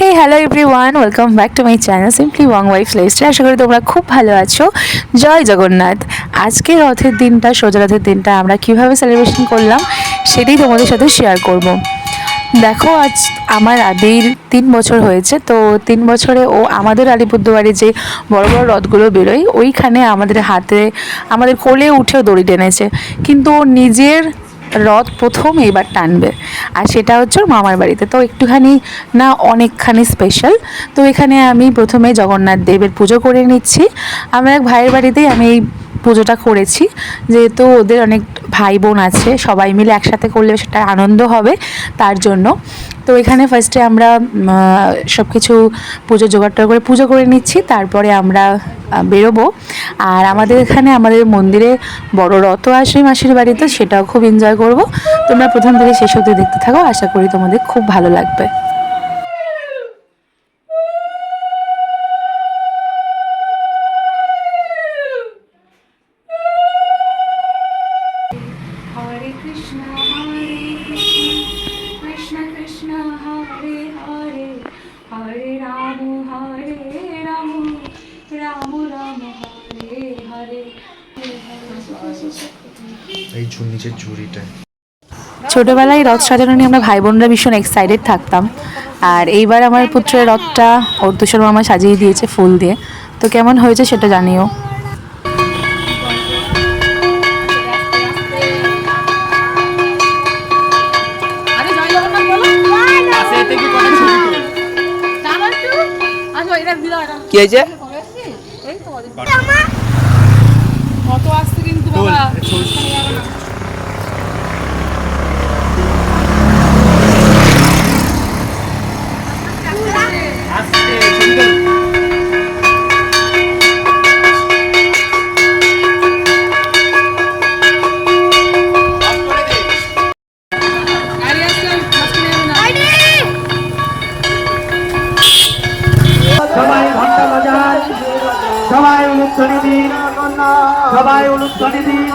Hey hello everyone welcome back to my channel simply Wang wife lifestyle আশা করি তোমরা খুব ভালো আছো। জয় জগন্নাথ। আজকে রথের দিনটা, সোজা রথের দিনটা আমরা কীভাবে সেলিব্রেশন করলাম, সেটাই তোমাদের সাথে শেয়ার করব। দেখো, আজ আমার আদির তিন বছর হয়েছে, তো তিন বছরে ও আমাদের আলিপুরদুয়ারে যে বড় বড় রথগুলো বেরোয়, ওইখানে আমাদের হাতে, আমাদের কোলে উঠেও দড়ি টেনেছে। কিন্তু ও নিজের রথ প্রথম এবার টানবে। আর সেটা হচ্ছে ওর মামার বাড়িতে। তো একটুখানি না অনেকখানি স্পেশাল তো এখানে আমি প্রথমে জগন্নাথ দেবের পুজো করে নিচ্ছি। আমার এক ভাইয়ের বাড়িতেই আমি এই পুজোটা করেছি। যেহেতু ওদের অনেক ভাই বোন আছে, সবাই মিলে একসাথে করলে সেটা আনন্দ হবে তার জন্য। তো এখানে ফার্স্টে আমরা সব কিছু পুজো জোগাড় করে পুজো করে নিচ্ছি, তারপরে আমরা বেরোবো। আর আমাদের এখানে আমাদের মন্দিরে বড় রথও আসে মাসির বাড়িতে, সেটাও খুব এনজয় করব। তোমরা প্রথম থেকে শেষ অবধি দেখতে থাকো, আশা করি তোমাদের খুব ভালো লাগবে। এই নিচের ছোটবেলায় রথ সাজানো নিয়ে আমরা ভাই বোনরা ভীষণ এক্সাইটেড থাকতাম। আর এইবার আমার পুত্রের রথটা ওর তুষার মামা সাজিয়ে দিয়েছে ফুল দিয়ে। তো কেমন হয়েছে সেটা জানিও। কি হয়েছে? সবাই ঘণ্টা বাজার সবাই উলুধ্বনি দিন সবাই উলুধ্বনি দিন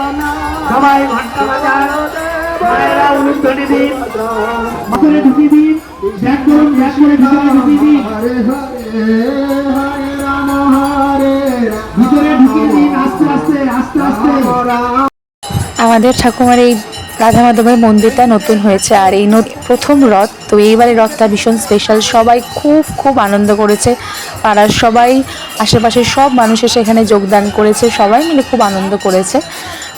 সবাই ঘণ্টা উলুধ্বনি দিন করে দিন। আস্তে আস্তে। আমাদের ঠাকুমার এই রাধা মাধবের মন্দিরটা নতুন হয়েছে আর এই প্রথম রথ, তো এইবারের রথটা ভীষণ স্পেশাল সবাই খুব খুব আনন্দ করেছে। পাড়ার সবাই, আশেপাশের সব মানুষ এসে এখানে যোগদান করেছে। সবাই মিলে খুব আনন্দ করেছে।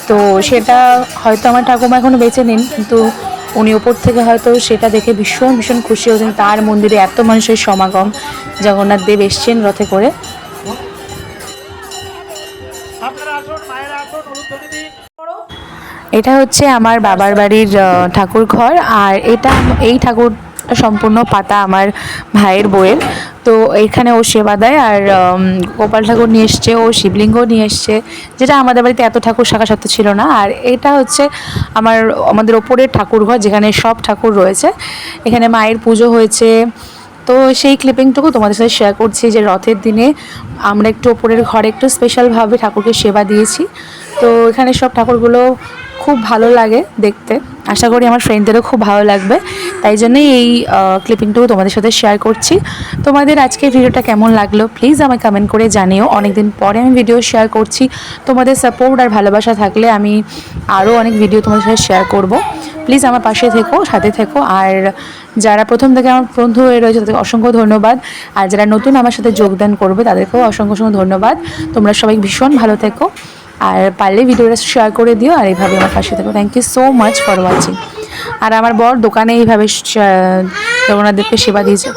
তো সেটা হয়তো আমার ঠাকুমা এখনও বেঁচে নেন, কিন্তু উনি ওপর থেকে হয়তো সেটা দেখে ভীষণ ভীষণ খুশি হয়েছেন। তার মন্দিরে এত মানুষের সমাগম। জগন্নাথ দেব এসছেন রথে করে। আপনারা আসুন, মায়েরা আসুন এটা হচ্ছে আমার বাবার বাড়ির ঠাকুর ঘর আর এটা এই ঠাকুর সম্পূর্ণ পাতা আমার ভাইয়ের বইয়ের তো এখানে ও সেবা দেয় আর গোপাল ঠাকুর নিয়ে এসছে, ও শিবলিঙ্গ নিয়ে এসছে, যেটা আমাদের বাড়িতে এত ঠাকুর শাখা সত্ত্বে ছিল না। আর এটা হচ্ছে আমার, আমাদের ওপরের ঠাকুর ঘর যেখানে সব ঠাকুর রয়েছে। এখানে মায়ের পুজো হয়েছে। তো সেই ক্লিপিংটুকু তোমাদের সাথে শেয়ার করছি যে রথের দিনে আমরা একটু ওপরের ঘরে একটু স্পেশালভাবে ঠাকুরকে সেবা দিয়েছি। তো এখানে সব ঠাকুরগুলো খুব ভালো লাগে দেখতে। আশা করি আমার ফ্রেন্ডদেরও খুব ভালো লাগবে। তাই জন্যই এই ক্লিপিংটুকু তোমাদের সাথে শেয়ার করছি। তোমাদের আজকের ভিডিওটা কেমন লাগল প্লিজ আমায় কমেন্ট করে জানিও। অনেকদিন পরে আমি ভিডিও শেয়ার করছি। তোমাদের সাপোর্ট আর ভালোবাসা থাকলে আমি আরও অনেক ভিডিও তোমাদের সাথে শেয়ার করব। প্লিজ আমার পাশে থেকো, সাথে থেকো। আর যারা প্রথম থেকে আমার বন্ধু হয়ে রয়েছে, তাদেরকে অসংখ্য ধন্যবাদ। আর যারা নতুন আমার সাথে যোগদান করবে, তাদেরকেও অসংখ্য অসংখ্য ধন্যবাদ। তোমরা সবাই ভীষণ ভালো থেকো। আর পারলে ভিডিওটা শেয়ার করে দিও, আর এইভাবে আমার পাশে থাকো। Thank you so much for watching আর আমার বর দোকানে এইভাবে শ- জগন্নাথ দেবকে সেবা দিয়েছে।